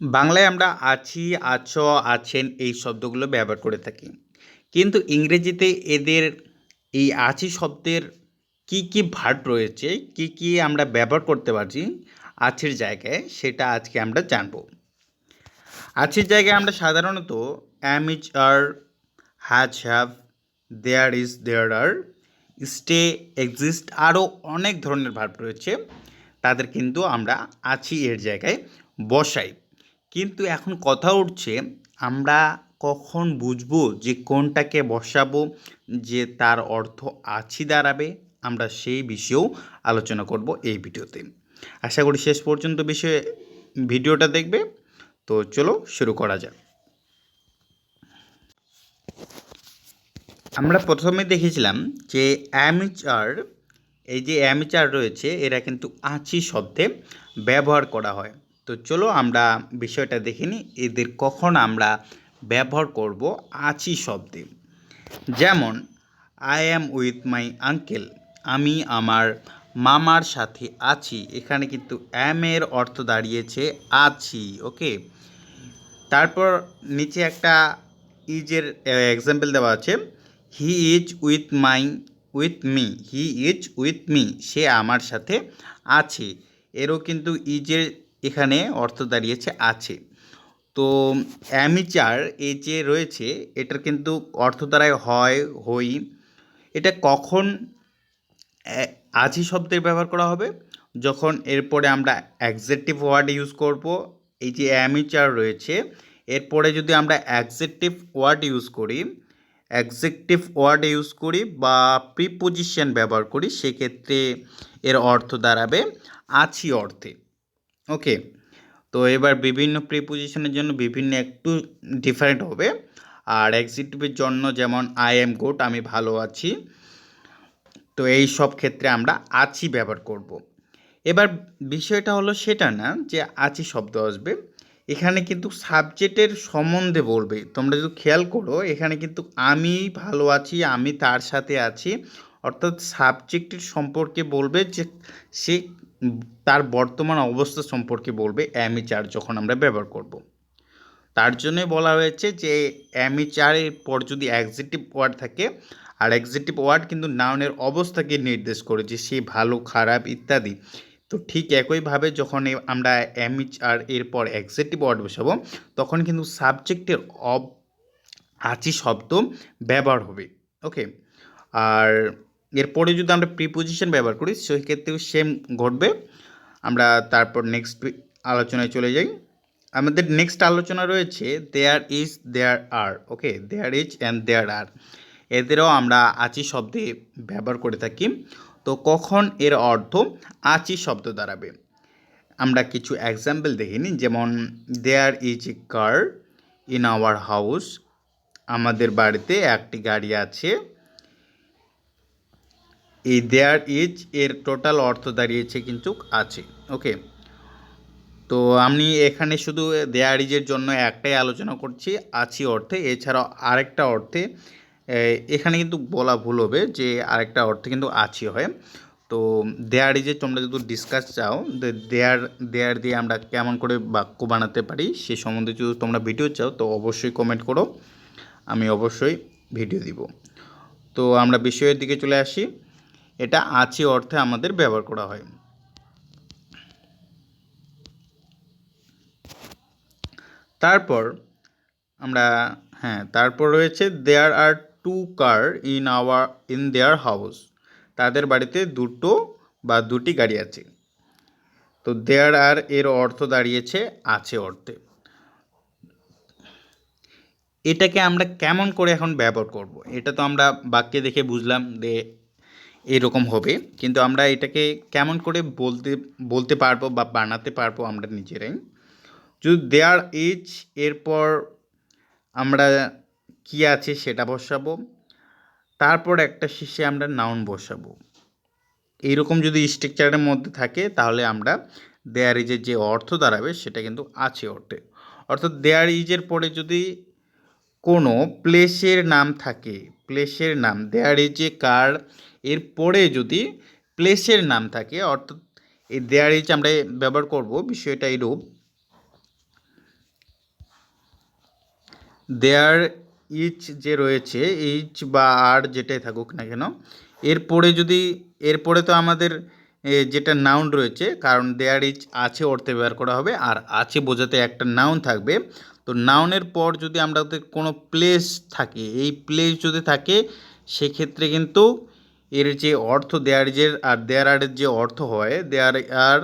বাংলায় আমরা আছি, আছো, আছেন এই শব্দগুলো ব্যবহার করে থাকি। কিন্তু ইংরেজিতে এদের এই আছি শব্দের কি কি ভার্ব রয়েছে, কি কি আমরা ব্যবহার করতে পারছি আছির জায়গায়, সেটা আজকে আমরা জানব। আছির জায়গায় আমরা সাধারণত am is are has have there is there are stay exist আরও অনেক ধরনের ভার্ব রয়েছে, তাদের কিন্তু আমরা আছি এর জায়গায় বসাই। কিন্তু এখন কথা উঠছে, আমরা কখন বুঝব যে কোনটাকে বসাবো, যে তার অর্থ আছি দাঁড়াবে, আমরা সেই বিষয়েও আলোচনা করব এই ভিডিওতে। আশা করি শেষ পর্যন্ত বিষয়ে ভিডিওটা দেখবে, তো চলো শুরু করা যাক। আমরা প্রথমে দেখেছিলাম যে অ্যামিচার, এই যে অ্যামিচার রয়েছে, এরা কিন্তু আছি শব্দে ব্যবহার করা হয়। তো চলো আমরা বিষয়টা দেখে নিই, এদের কখন আমরা ব্যবহার করব আছি শব্দে। যেমন I am with my uncle আমি আমার মামার সাথে আছি। এখানে কিন্তু অ্যামের অর্থ দাঁড়িয়েছে, আছি ওকে তারপর নিচে একটা ইজের এক্সাম্পল দেওয়া আছে he is with my with me he is with me সে আমার সাথে আছে। এরও কিন্তু ইজের এখানে অর্থ দাঁড়িয়েছে আছে। তো অ্যামিচার এই যে রয়েছে, এটার কিন্তু অর্থ দ্বারায় হয়, হই। এটা কখন আছি শব্দের ব্যবহার করা হবে? যখন এরপরে আমরা অ্যাকজেক্টিভ ওয়ার্ড ইউজ করব, এই যে অ্যামিচার রয়েছে, এরপরে যদি আমরা অ্যাকজেক্টিভ ওয়ার্ড ইউজ করি অ্যাকজেক্টিভ ওয়ার্ড ইউজ করি বা প্রিপোজিশন ব্যবহার করি, সেক্ষেত্রে এর অর্থ দাঁড়াবে আছি অর্থে। ওকে তো এবার বিভিন্ন প্রিপোজিশনের জন্য বিভিন্ন একটু ডিফারেন্ট হবে। আর এক্সিটিভের জন্য যেমন আই এম গুড আমি ভালো আছি। তো এই সব ক্ষেত্রে আমরা আছি ব্যবহার করব। এবার বিষয়টা হলো সেটা না, যে আছি শব্দ আসবে। এখানে কিন্তু সাবজেক্টের সম্বন্ধে বলবে। তোমরা যদি খেয়াল করো, এখানে কিন্তু আমি ভালো আছি আমি তার সাথে আছি অর্থাৎ সাবজেক্টের সম্পর্কে বলবে যে সে তার বর্তমান অবস্থা সম্পর্কে বলবে অ্যামিচার যখন আমরা ব্যবহার করব। তার জন্য বলা হয়েছে যে অ্যামিচারের পর যদি অ্যাকজেক্টিভ ওয়ার্ড থাকে, আর অ্যাকজেক্টিভ ওয়ার্ড কিন্তু নাউনের অবস্থাকে নির্দেশ করে যে সে ভালো, খারাপ ইত্যাদি, তো ঠিক একইভাবে যখন আমরা অ্যামিচার এরপর অ্যাকজেক্টিভ ওয়ার্ড বসাবো, তখন কিন্তু সাবজেক্টের অব আছি শব্দ ব্যবহার হবে ওকে আর এরপরে যদি আমরা প্রিপোজিশন ব্যবহার করি, সেক্ষেত্রেও সেম ঘটবে। আমরা তারপর নেক্সট আলোচনায় চলে যাই। আমাদের নেক্সট আলোচনা রয়েছে there is there are okay there is and there are এদেরও আমরা আছি শব্দে ব্যবহার করে থাকি। তো কখন এর অর্থ আছি শব্দ দাঁড়াবে? আমরা কিছু এক্সাম্পল দেখে নিই। যেমন there is a car in our house আমাদের বাড়িতে একটি গাড়ি আছে। এই দেয়ার ইজ এর টোটাল অর্থ দাঁড়িয়েছে কিন্তু আছে ওকে তো আমি এখানে শুধু দেয়ার ইজের জন্য একটাই আলোচনা করছি, আছি অর্থে, এছাড়াও আরেকটা অর্থে এখানে কিন্তু বলা ভুল হবে যে আরেকটা অর্থে কিন্তু আছি হয়। তো দেয়ার ইজে তোমরা যদি ডিসকাস চাও দেয়ার দেয়ার দিয়ে আমরা কেমন করে বাক্য বানাতে পারি, সে সম্বন্ধে যদি তোমরা ভিডিও চাও, তো অবশ্যই কমেন্ট করো, আমি অবশ্যই ভিডিও দিব। তো আমরা বিষয়ের দিকে চলে আসি। এটা আছে অর্থে আমাদের ব্যবহার করা হয়। তারপর আমরা হ্যাঁ তারপর রয়েছে there are two car in our in their house তাদের বাড়িতে দুটো বা দুটি গাড়ি আছে। তো দেয়ার আর এর অর্থ দাঁড়িয়েছে আছে অর্থে। এটাকে আমরা কেমন করে এখন ব্যবহার করব। এটা তো আমরা বাক্যে দেখে বুঝলাম যে এরকম হবে। কিন্তু আমরা এটাকে কেমন করে বলতে বলতে পারব বা বানাতে পারব আমরা নিজেরাই? যদি দেয়ার ইজ, এরপর আমরা কি আছে সেটা বসাবো। তারপর একটা শেষে আমরা নাউন বসাবো। এইরকম যদি স্ট্রাকচারের মধ্যে থাকে, তাহলে আমরা দেয়ার ইজের যে অর্থ দাঁড়াবে, সেটা কিন্তু আছে অর্থে। অর্থাৎ দেয়ার ইজের পরে যদি কোনো প্লেসের নাম থাকে। প্লেসের নাম। দেয়ার ইজ এ কার এর পরে যদি প্লেসের নাম থাকে, অর্থাৎ এই দেয়ার ইজ আমরা ব্যবহার করব বিষয়টা এরূপ দেয়ার ইচ যে রয়েছে ইচ বা আর যেটাই থাকুক না কেন, এরপরে যদি, এরপরে তো আমাদের যেটা নাউন রয়েছে, কারণ দেয়ার ইচ আছে অর্থে ব্যবহার করা হবে, আর আছে বোঝাতে একটা নাউন থাকবে। তো নাউনের পর যদি আমরা কোনো প্লেস থাকে, এই প্লেস যদি থাকে, সেক্ষেত্রে কিন্তু এর যে অর্থ দেয়ার ইজের আর দেয়ার আরের যে অর্থ হয় দেয়ার আর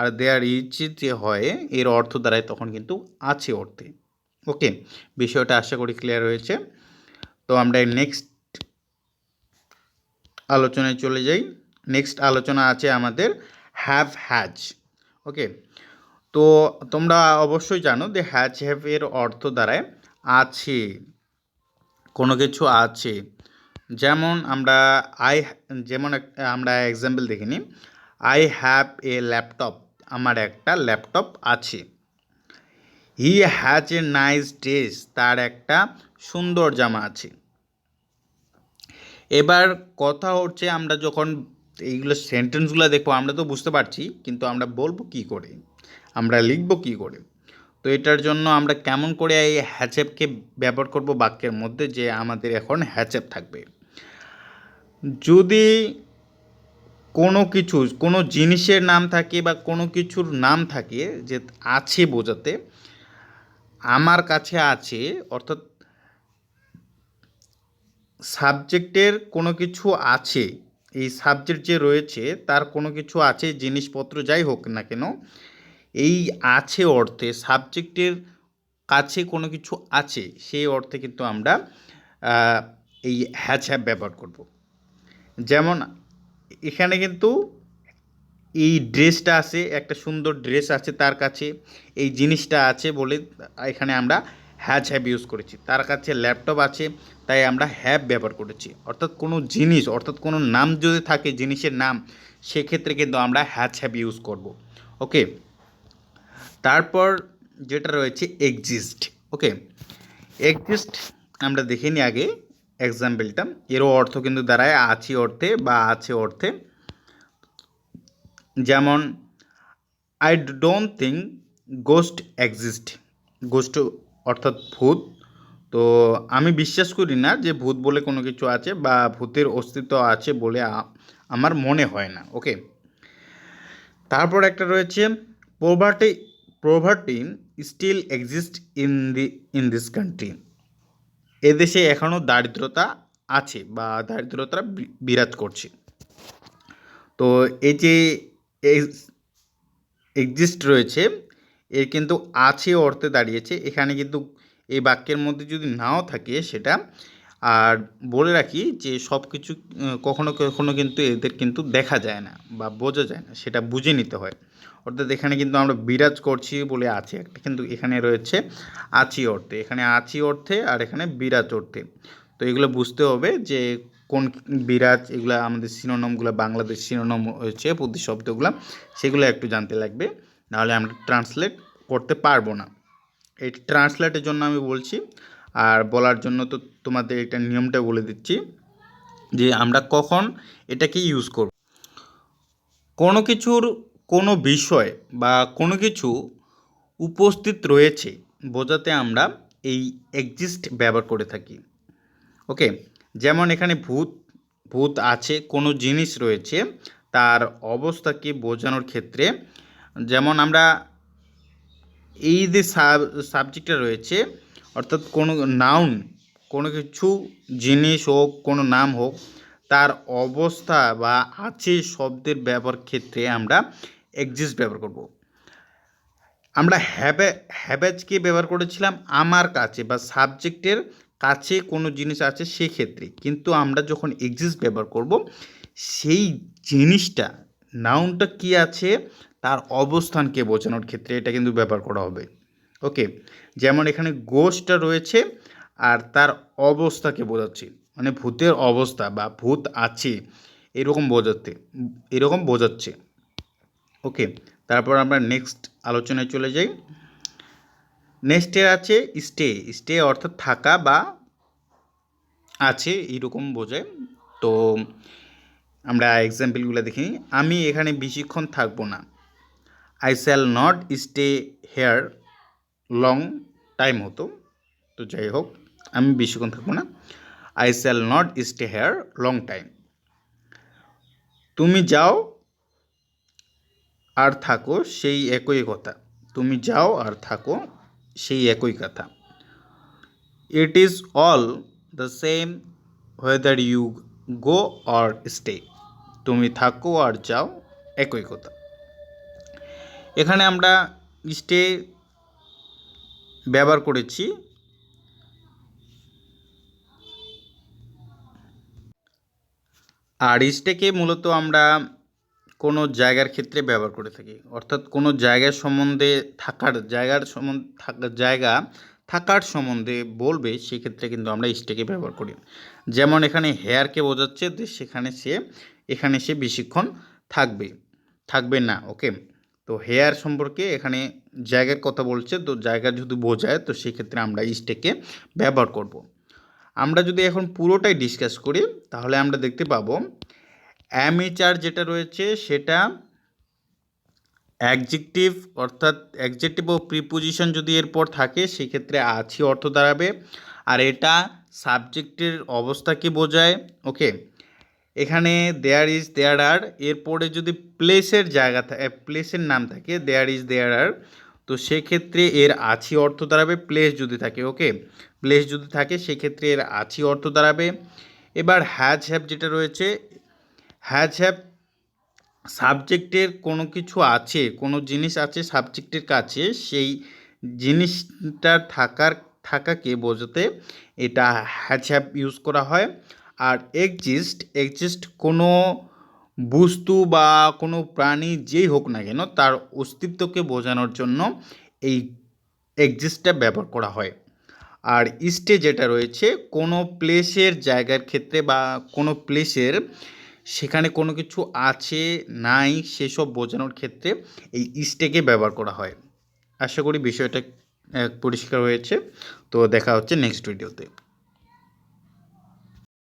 আর দেয়ার ইচ যে হয়, এর অর্থ দ্বারাই তখন কিন্তু আছে অর্থে। ওকে বিষয়টা আশা করি ক্লিয়ার হয়েছে। তো আমরা নেক্সট আলোচনায় চলে যাই। নেক্সট আলোচনা আছে আমাদের হ্যাভ হ্যাজ ওকে তো তোমরা অবশ্যই জানো যে হ্যাজ হ্যাভ এর অর্থ দ্বারায় আছে, কোনো কিছু আছে। যেমন আমরা আই যেমন আমরা এক্সাম্পল দেখে নিই আই হ্যাভ এ ল্যাপটপ আমার একটা ল্যাপটপ আছে। He has a nice dress তার একটা সুন্দর জামা আছে। এবার কথা হচ্ছে আমরা যখন এইগুলো সেন্টেন্সগুলো দেখব, আমরা তো বুঝতে পারছি, কিন্তু আমরা বলব কি করে? আমরা লিখব কি করে? তো এটার জন্য আমরা কেমন করে এই হ্যাচেপকে ব্যবহার করব বাক্যের মধ্যে যে আমাদের এখন হ্যাচেপ থাকবে? যদি কোনো কিছু, কোনো জিনিসের নাম থাকে বা কোনো কিছুর নাম থাকে যে আছে বোঝাতে, আমার কাছে আছে, অর্থাৎ সাবজেক্টের কোনো কিছু আছে এই সাবজেক্ট যে রয়েছে, তার কোনো কিছু আছে, জিনিসপত্র যাই হোক না কেন, এই আছে অর্থে সাবজেক্টের কাছে কোনো কিছু আছে, সেই অর্থে কিন্তু আমরা এই হ্যাচ হ্যাভ ব্যবহার করব। যেমন, এখানে কিন্তু এই ড্রেসটা আছে, একটা সুন্দর ড্রেস আছে তার কাছে, এই জিনিসটা আছে বলে এখানে আমরা হ্যাজ হ্যাভ ইউজ করেছি। তার কাছে ল্যাপটপ আছে, তাই আমরা হ্যাভ ব্যবহার করেছি। অর্থাৎ কোনো জিনিস, অর্থাৎ কোনো নাম যদি থাকে, জিনিসের নাম, সেক্ষেত্রে কিন্তু আমরা হ্যাজ হ্যাভ ইউজ করব। ওকে তারপর যেটা রয়েছে এক্সিস্ট ওকে এক্সিস্ট আমরা দেখে নিই আগে এক্সাম্পলটা এরও অর্থ কিন্তু দাঁড়ায় আছি অর্থে বা আছে অর্থে। যেমন I don't think ghost exist ghost অর্থাৎ ভূত। তো আমি বিশ্বাস করি না যে ভূত বলে কোনো কিছু আছে বা ভূতের অস্তিত্ব আছে বলে আমার মনে হয় না, ওকে? তারপর একটা রয়েছে poverty poverty still exist in the in this country এদেশে এখনও দারিদ্রতা আছে বা দারিদ্রতা বিরাজ করছে। তো এই যে এক্সিস্ট রয়েছে এর কিন্তু আছে অর্থে দাঁড়িয়েছে। এখানে কিন্তু এই বাক্যের মধ্যে যদি নাও থাকে সেটা, আর বলে রাখি যে সব কিছু কখনো কখনো কিন্তু এদের কিন্তু দেখা যায় না বা বোঝা যায় না, সেটা বুঝে নিতে হয়। অর্থাৎ এখানে কিন্তু আমরা বিরাজ করছি বলে আছে একটা, কিন্তু এখানে রয়েছে আছি অর্থে। এখানে আছি অর্থে আর এখানে বিরাজ অর্থে। তো এগুলো বুঝতে হবে যে কোন বিরাজ, এগুলো আমাদের সিনোনমগুলো বাংলাদেশ সিনোনম হয়েছে প্রতিশব্দগুলো সেগুলো একটু জানতে লাগবে। নাহলে আমরা ট্রান্সলেট করতে পারব না। এই ট্রান্সলেটের জন্য আমি বলছি, আর বলার জন্য তো তোমাদের এটা নিয়মটা বলে দিচ্ছি যে আমরা কখন এটাকে ইউজ করব। কোনো কিছুর কোনো বিষয় বা কোনো কিছু উপস্থিত রয়েছে, বোঝাতে আমরা এই এক্সিস্ট ব্যবহার করে থাকি। ওকে যেমন এখানে ভূত ভূত আছে, কোনো জিনিস রয়েছে, তার অবস্থাকে বোঝানোর ক্ষেত্রে যেমন আমরা এই যে সাব সাবজেক্টটা রয়েছে, অর্থাৎ কোনো নাউন কোনো কিছু জিনিস হোক, কোনো নাম হোক, তার অবস্থা বা আছে শব্দের ব্যবহার ক্ষেত্রে আমরা এক্সিস্ট ব্যবহার করব। আমরা হ্যাবে হ্যাবেজকে ব্যবহার করেছিলাম, আমার কাছে বা সাবজেক্টের কাছে কোনো জিনিস আছে সেক্ষেত্রে। কিন্তু আমরা যখন এক্সিস্ট ব্যবহার করব, সেই জিনিসটা নাউনটা কি আছে অবস্থানকে বোঝানোর ক্ষেত্রে এটা কিন্তু ব্যবহার করা হবে। ওকে, যেমন এখানে গোষ্ঠটা রয়েছে আর তার অবস্থাকে বোঝাচ্ছে মানে ভূতের অবস্থা বা ভূত আছে, এরকম বোঝাতে, এরকম বোঝাচ্ছে। ওকে, তারপর আমরা নেক্সট আলোচনায় চলে যাই। নেক্সটে আছে স্টে স্টে অর্থাৎ থাকা বা আছে এইরকম বোঝায়। তো আমরা এক্সাম্পলগুলো দেখি আমি এখানে বেশিক্ষণ থাকব না। I shall not stay here long time হতো। তো যাই হোক, আমি বেশিক্ষণ থাকব না। I shall not stay here long time তুমি যাও আর থাকো সেই একই কথা। তুমি যাও আর থাকো সেই একই কথা। It is all the same whether you go or stay তুমি থাকো আর যাও একই কথা। এখানে আমরা স্টে ব্যবহার করেছি। আর স্টেকে মূলত আমরা কোনো জায়গার ক্ষেত্রে ব্যবহার করে থাকি। অর্থাৎ কোনো জায়গার সম্বন্ধে থাকার, জায়গার সম্বন্ধে থাকার জায়গা থাকার সম্বন্ধে বলবে, সেক্ষেত্রে কিন্তু আমরা স্টেকে ব্যবহার করি। যেমন এখানে হেয়ারকে বোঝাচ্ছে যে সেখানে সে, এখানে সে বেশিক্ষণ থাকবে। থাকবে না ওকে তো হেয়ার সম্পর্কে এখানে জায়গার কথা বলছে, তো জায়গা যদি বোঝায়, তো সেক্ষেত্রে আমরা ইস্টেকে ব্যবহার করব। আমরা যদি এখন পুরোটাই ডিসকাস করি, তাহলে আমরা দেখতে পাবো অ্যামিচার যেটা রয়েছে, সেটা অ্যাডজেক্টিভ অর্থাৎ অ্যাডজেক্টিভ ও প্রিপোজিশন যদি এরপর থাকে, সেক্ষেত্রে আছি অর্থ দাঁড়াবে আর এটা সাবজেক্টের অবস্থাকে বোঝায় ওকে এখানে দেয়ার ইজ দেয়ার আর এরপরে যদি প্লেসের জায়গা থাকে প্লেসের নাম থাকে দেয়ার ইজ দেয়ার আর তো সেক্ষেত্রে এর আছি অর্থ দাঁড়াবে প্লেস যদি থাকে ওকে প্লেস যদি থাকে, সেক্ষেত্রে এর আছি অর্থ দাঁড়াবে। এবার হ্যাজ হ্যাভ যেটা রয়েছে হ্যাজ হ্যাভ সাবজেক্টের কোনো কিছু আছে, কোনো জিনিস আছে সাবজেক্টের কাছে, সেই জিনিসটা থাকার, থাকাকে বোঝাতে এটা হ্যাজ হ্যাভ ইউজ করা হয়। আর এক্সিস্ট এক্সিস্ট কোনো বস্তু বা কোনো প্রাণী যেই হোক না কেন তার অস্তিত্বকে বোঝানোর জন্য এই এক্সিস্টটা ব্যবহার করা হয়। আর ইস্টে যেটা রয়েছে, কোনো প্লেসের জায়গার ক্ষেত্রে বা কোনো প্লেসের সেখানে কোনো কিছু আছে, নাই, সেসব বোঝানোর ক্ষেত্রে এই ইস্টেকে ব্যবহার করা হয়। আশা করি বিষয়টা পরিষ্কার হয়েছে। তো দেখা হচ্ছে নেক্সট ভিডিওতে